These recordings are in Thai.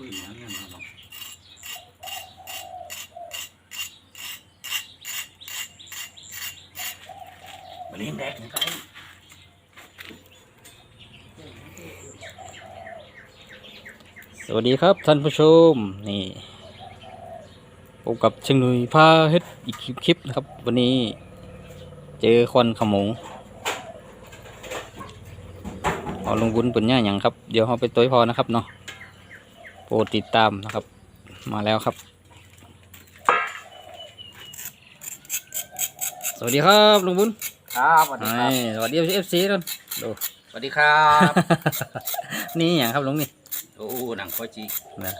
คุยอย่างนั้นเนะมาเลี้ยงแดกนี่ก็ได้สวัสดีครับท่านผู้ชมนี่พบกับเชิงหนุยพาเฮ็ดอีกคลิปนะครับ วันนี้เจอควันขโมงเอาลงบุญเป็นย่าอย่างครับ เดี๋ยวเราไปตัวพอนะครับเนาะ โปรดติดตามนะครับ มาแล้วครับ สวัสดีครับลุงบุญครับสวัสดีครับนี่สวัสดีเอฟซีกันดูสวัสดีครับ นี่อย่างครับลุงนี่โอ้หนังค่อยจีนะ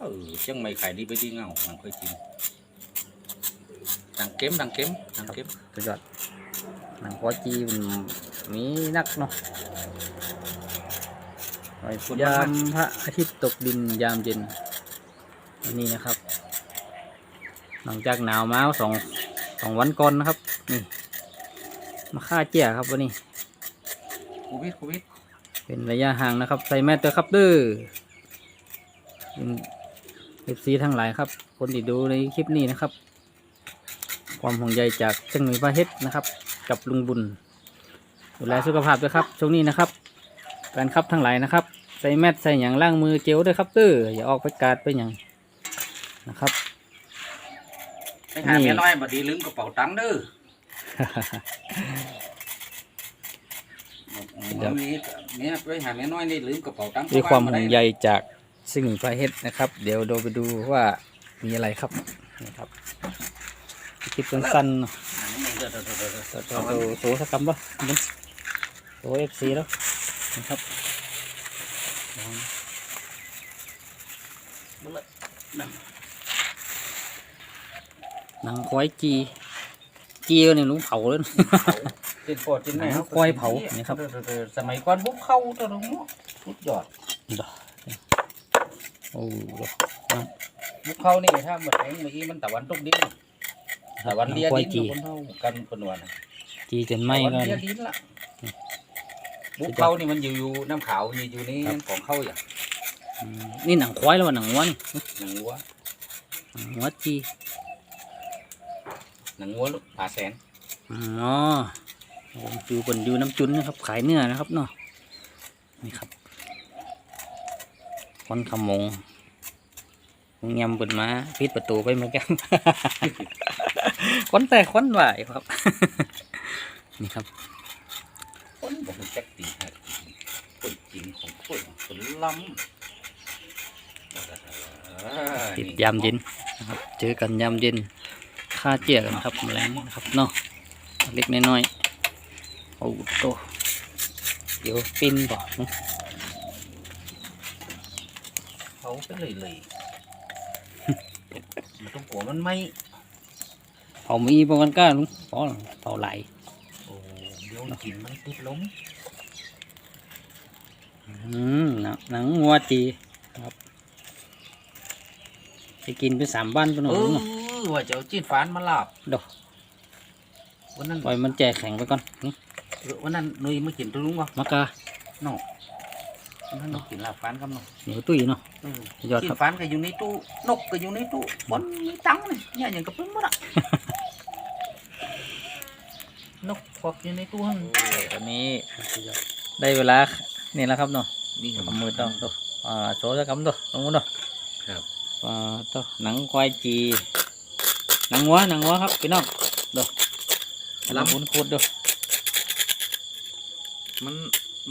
เออจังไม่ขายดีไปดีเงาหนังค่อยจีหนังเก็มหนังเก็มหนังเก็มสุดยอดหนังควอจีมันมีนักเนาะไว้ ยามพระอาทิตย์ตกดินยามเย็นอันนี้นะครับ หลังจากหนาวมาสองสองวันก่อนนะครับ นี่ มาฆ่าเจียครับวันนี้โควิดโควิดเป็นระยะห่างนะครับ ใส่แมสเตอร์ครับเด้อเอฟซีทั้งหลายครับ คนที่ดูในคลิปนี้นะครับ ความห่วงใยจากเจ้าหนุ่ยพระเฮ็ดนะครับ กับลุงบุญดูแลสุขภาพด้วยครับ ช่วงนี้นะครับ แฟนครับทั้งหลายนะครับ ใส่แมสใส่อย่างล้างมือเจลด้วยครับเด้ออย่าออกไปกาดไปอย่างนะครับ ไปหาเมียน้อยบัดดีลืมกระเป๋าตังค์เด้อเดี๋ยว มีเมียไปหาเมียน้อยนี่ลืมกระเป๋าตังค์ด้วยความห่วงใยจากสิ่งพระเฮ็ดนะครับ เดี๋ยวเราไปดูว่ามีอะไรครับนี่ครับคลิปสั้นๆเนาะอันนี้เดี๋ยวเดี๋ยวเดี๋ยวเดี๋ยวเราเราโซสักคำปะนี่โซเอฟซีแล้ว นะครับหนังควายจีจีเนี่ยลุงเผาเลยจินปอดจินแม่หนังควายเผานี่ครับเดี๋ยวเดี๋ยวเดี๋ยวสมัยก่อนบุกเข้าตัวนึงสุดยอดโอ้บุกเข้านี่ถ้าหมดแรงเมื่อกี้มันตะวันตกดินตะวันเลียควาดิยนจีคนเท่ากันคนวนน่ะจีจนไหม้ตะวันก็เลียดินละ บุกเข้านี่มันอยู่อยู่น้ำขาวอยู่อยู่นี่ของเข้าอย่างอืมนี่หนังควายแล้ววะหนังวัวนี่หนังวัวหนังวัวจีหนังวัวลูกผาแสนอ๋อผมดูบนอยู่น้ำจุนนะครับ ขายเนื้อนะครับเนาะนี่ครับคอนขโมงคงยำเปิดมาปิดประตูไปเหมือนกันคนแต่คนไหวครับ นี่ครับคนบอก มันแจ็คตีฮะคนจริงของคนคนล้ำติดยามเย็นนะครับเจอกันยามเย็นค่าเจียกันครับแมลงนะครับเนาะเล็กน้อยๆโอ้โตเดี๋ยวปิ้นบ่เนาะเขาไปเลยเลยมันต้องกลัวมันไหมเผามีประมาณก้าลุงพอเผาไหลโอ้เดี๋ยว กินมันติดลมอืมหนังหนังงัวจีครับจะกินไปสามบ้านไปหน่อเอยลุงเนาะอว่าจะเอาจีนฟานมาลาบดอกวันนั้นปล่อยมันแจกแข็งไปก่อนนี่เออวันนั้นนุ้ยมากินตัวลุงวะมะกาน้องวันนั้นนุ้ยกินลาบฟานกับน้องเหนียวตุ้ยเนาะเออสุดยอดจีครันบฟานก็อยู่ในตู้นกก็อยู่ในตู้บอลมีตังค์เลยเนี่ยอย่างกับเพิ่งหมดอะ นกควักอยู่ในตู้หั่นตอนนี้ได้เวลานี่แล้วครับเนาะนี่ทำมือต้องตัวอ่าโชว์สักคำตัวลงมือเนาะครับอ่าตัวหนังควายจีหนังวัวหนังวัวครับพี่น้องดูลำบุญคูดดูมัน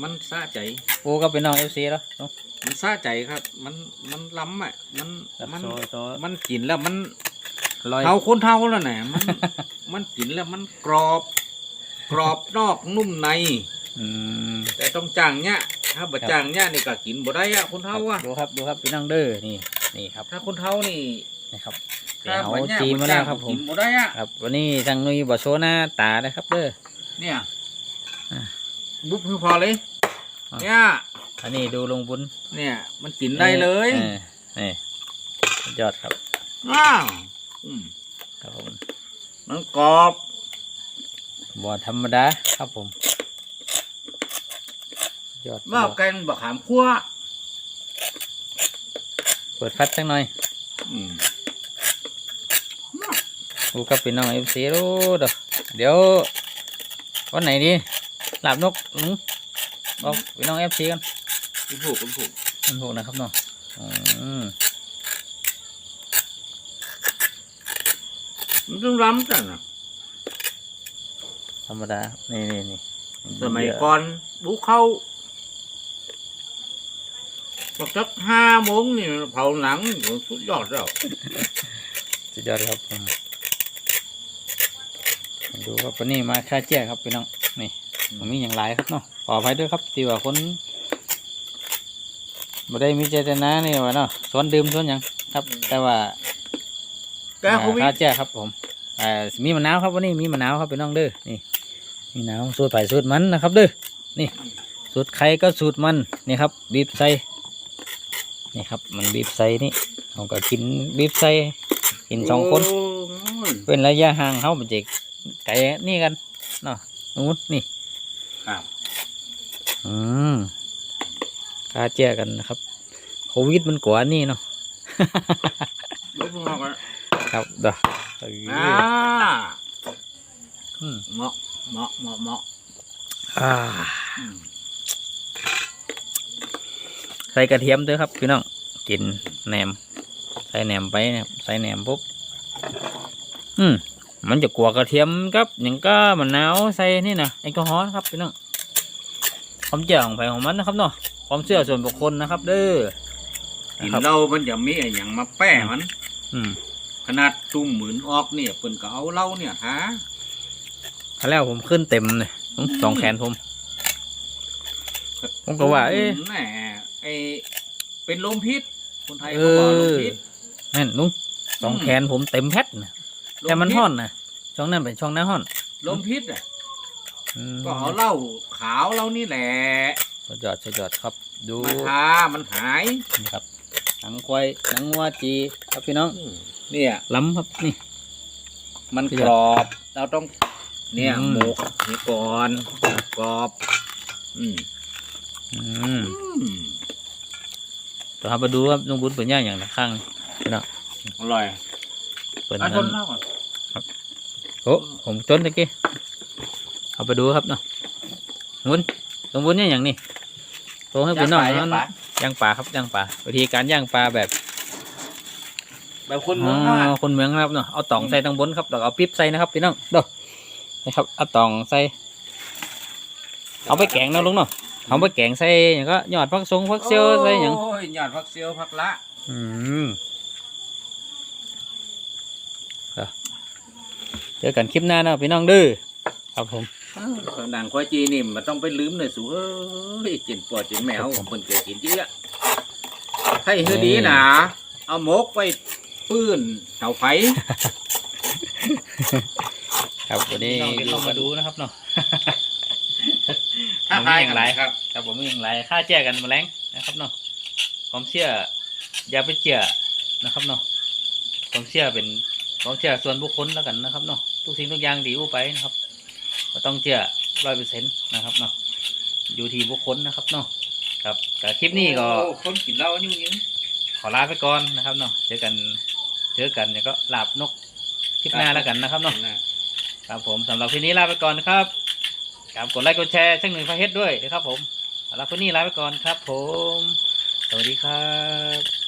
มันซาใจปูก็พี่น้องเอฟซีแล้วเนาะมันซาใจครับ มันมันล้ำอะมันมันโชว์โชว์มันกินแล้วมันลอยเท่าคนเท่าแล้วน่ะมันมันกินแล้วมันกรอบ กรอบนอกนุ่มใน อืมแต่ต้องจ้างเนี่ยถ้าบ่จ้างเนี่ยนี่ก็กินบ่ได้อะคนเท่าอะดูครับดูครับพี่น้องเด้อนี่นี่ครับถ้าคนเท่านี่นี่ครับถ้าเดี๋ยวบ่เนี่ยจีบ่มาจ้าแล้งวครับผกิมนบ่ได้อะครับ วันนี้ทางนุ้ยบอโชว์หน้าตานะครับเด้อเนี่ยอะบุ๊บคือพอเลยอะเนี่ยอันนี้ดูลงบุญเนี่ย มันกินได้เลยออนี่สุดยอดครับว้าวอืมครับผมมันกรอบ บ่ธรรมดาครับผมสุดยอดว่าแกงบักขามคั่วเปิดพัดสักหน่อยอืมดูกับพี่น้องเอฟซีรู้เด้อเดี๋ยววันไหนดีลาบนกลุงบอกพี่น้องเอฟซีกันคุณผูกคุณผูกมันถูกนะครับเนาะอืมมันต้องล้ำจังนะ ธรรมดา นี่นี่นี่สมัยก่อนบุกเข้าบอกสักห้าโมงนี่เผาหนังสุดยอดแล้วสุดยอดครับผมดูครับวันนี้มาค่าแจ้ครับพี่น้อง นี่ผมมีอย่างไรครับเนาะขออภัยด้วยครับที่ว่าคนบ่ได้มีเจตนานี่ว่าเนาะสวนดื่มสวนหยังครับ แต่ว่าแกโควิค่าดแจ้ครับผมอ่ามีมะนาวครับวันนี้มีมะนาวครับพี่น้องเด้อนี่ มีมะนาวสูตรไผ่สูตรมันนะครับเด้อนี่สูตรใครก็สูตรมันนี่ครับบีบใส่นี่ครับมันบีบใส่นี่เขาก็กินบีบใส่กินสองคนโอ้ยเป็นระยะห่างเขาเป็นเจกไก่นี่กันเนาะนู้นนี่ครับอืมค่าแจ้กันนะครับโควิดมันกว่านี่เนาะเดี๋ยวพวกเรากันครับเด้อเออ่าออืมเหมาะ เหมาะเหมาะเหมาะอ่าอืมใส่กระเทียมด้วยครับพี่น้องกินแหนม ใส่แหนมไปเนี่ยใส่แหนมปุ๊บอืมมันจะกลัวกระเทียมครับอย่างก็มะนาวใส่นี่นะแอลกอฮอล์นะครับพี่น้องความเจ๋งของไผ่ของมันนะครับเนาะความเชื่อส่วนบุคคลนะครับ เด้อกินนะครับเหล้ามันจะมีไอ้อย่างมาแป้มัน อืมขนาดตุ่มหมื่นออกเนี่ยเปิ้นก็เอาเหล้าเนี่ยหาครั้ง แรกผมขึ้นเต็มเลยสองแขนผม ผมก็ว่า เอ๊ะแหมไอเป็นลมพิษ คนไทยเขาบอกลมพิษนั่นลุงสองอืมแขนผมเต็มแพทนะแต่มันห่อนนะช่องนั้นเป็นช่องหน้าห่อน ลมพิษอะอืมก็เอาเหล้าขาวเหล้านี่แหละสุดยอดสุดยอดครับ ดูมาทามันหายนี่ครับหนังควายหนังวัวจีครับพี่น้องเนี่ยล้ำครับนี่ มันประหกยัดรอบ เราต้อง เนี่ยอืมหมกนี่ก่อนกรอบ อืมอืมอืมเดี๋ยวเราไปดูครับลุงบุญเปิดย่างอย่างละข้างพี่น้องอร่อยเปิดอะทนั้นนเหล้าก่อนโอ้ผมจนตะกี้เอาไปดูครับเนาะบุญลุงบุญย่างอย่างนี้โตให้พี่น้องย่างปลาย่างปลาครับย่างปลาวิธีการย่างปลาแบบแบบคนเมืองนอกอ๋อคนเมืองนะครับเนาะเอาตองใส่ตั้งบนครับแล้วก็เอาปิ๊บใส่นะครับพี่น้องเด้อ นะครับเอาตองใส่เอาไปแกงเนาะลุงเนาะเอาไปแกงใส่อย่างก็ยอดพักซงพักเซียวใส่อย่างโอ้ยยอดผักเซียวผักละอืมครับเจอกันคลิปหน้าเนาะพี่น้องเด้อครับผมหนังควายจีนี่มันต้องไปลืมเลยสูเอ้ยจินปวดจินแมวของคนเกิดกินเยอะให้เฮอดีนะเอาหมกไปปื้นเตาไฟ ครับวันนี้พี่น้องที่เข้ามาดูนะครับเนาะถ้าผมทายมีอย่างไรครับครับผมมีอย่างไรค่าแจ้กันมาแรงนะครับเนาะความเชื่ออย่าไปเชื่อนะครับเนาะความเชื่อเป็นความเชื่อส่วนบุคคลแล้วกันนะครับเนาะทุกสิ่งทุกอย่างดีอู้ไปนะครับก็ต้องเชื่อร้อยเปอร์เซ็นต์นะครับเนาะอยู่ที่บุคคลนะครับเนาะครับกับคลิปนี้ก็โอ้คนกินเหล้าอยู่นี่ขอลาไปก่อนนะครับเนาะเจอกันเจอกันเนี่ยก็ลาบนกคลิปหน้าแล้วกันนะครับเนาะ ครับผมสำหรับคลิปนี้ลาไปก่อนนะครับครับกดไลค์กดแชร์ช่างหนึ่งพระเฮ็ดด้วยนะครับผมสำหรับคลิปนี้ลาไปก่อนครับ ผม สวัสดีครับ